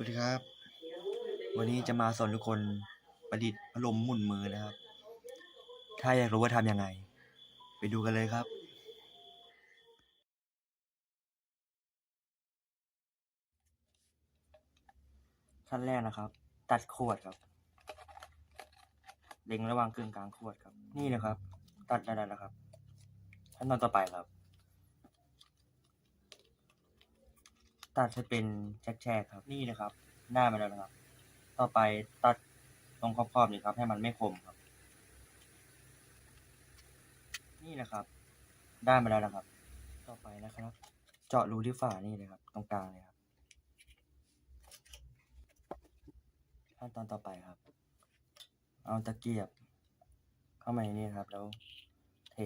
วัสดีครับ วันนี้จะมาสอนทุกคนประดิษฐ์พัดลมหมุนมือนะครับ ถ้าอยากรู้ว่าทำยังไง ไปดูกันเลยครับ ขั้นแรกนะครับ ตัดขวดครับ เล็งระหว่างกึ่งกลางขวดครับ นี่นะครับ ตัดได้แล้วครับขั้นตอนต่อไปครับ ตัดให้เป็นแฉกๆครับนี่นะครับ ได้มาแล้วนะครับ ต่อไปตัดตรงขอบๆนี่ครับ ให้มันไม่คมครับ นี่นะครับ ได้มาแล้วนะครับ ต่อไปนะครับ เจาะรูที่ฝานี่เลยครับ ตรงกลางเลยครับขั้นตอนต่อไปครับ เอาตะเกียบ เข้ามาในนี้ครับ แล้วเท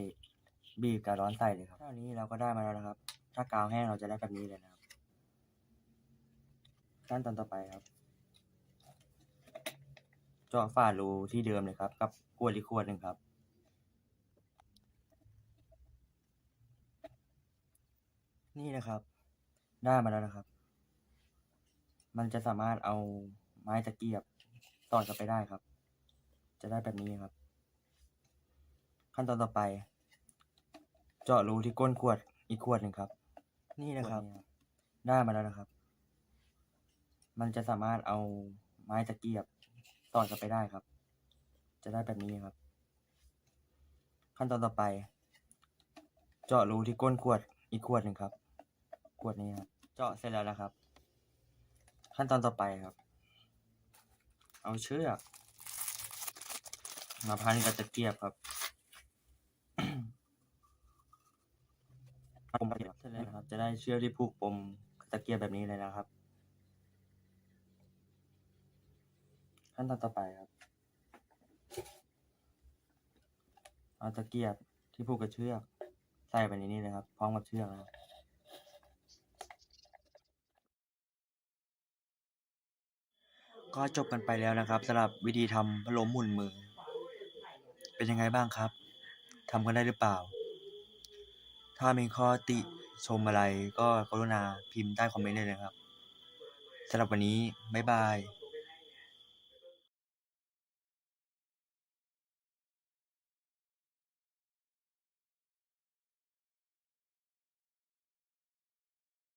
บีบกาวร้อนใส่เลยครับเท่านี้เราก็ได้มาแล้วนะครับ ถ้ากาวแห้งเราจะได้แบบนี้เลยนะครับ ขั้นตอนต่อไปครับเจาะฝารูที่เดิมเลยครับ กับขวดอีกขวดหนึ่งครับ นี่นะครับ ได้มาแล้วนะครับ มันจะสามารถเอาไม้ตะเกียบสอดเข้าไปได้ครับ จะได้แบบนี้ครับ ขั้นตอนต่อไป เจาะรูที่ก้นขวดอีกขวดหนึ่งครับ นี่นะครับ ได้มาแล้วนะครับ มันจะสามารถเอาไม้ตะเกียบสอดเข้าไปได้ครับ จะได้แบบนี้ครับ ขั้นตอนต่อไป เจาะรูที่ก้นขวดอีกขวดหนึ่งครับ ขวดนี้ครับ เจาะเสร็จแล้วนะครับ ขั้นตอนต่อไปครับ เอาเชือกมาพันกับตะเกียบครับปมตะเกียบเสร็จแล้วนะครับ จะได้เชือกที่ผูกปมตะเกียบแบบนี้เลยนะครับ ขั้นตอนต่อไปครับ เอาตะเกียบที่ผูกกับเชือก ใส่ไปในนี้เลยครับ พร้อมกับเชือกนะครับก็จบกันไปแล้วนะครับสำหรับวิธีทำพัดลมหมุนมือ เป็นยังไงบ้างครับทำกันได้หรือเปล่า ถ้ามีข้อติชมอะไรก็กรุณาพิมพ์ใต้คอมเมนต์เลยนะครับสำหรับวันนี้ บ๊ายบาย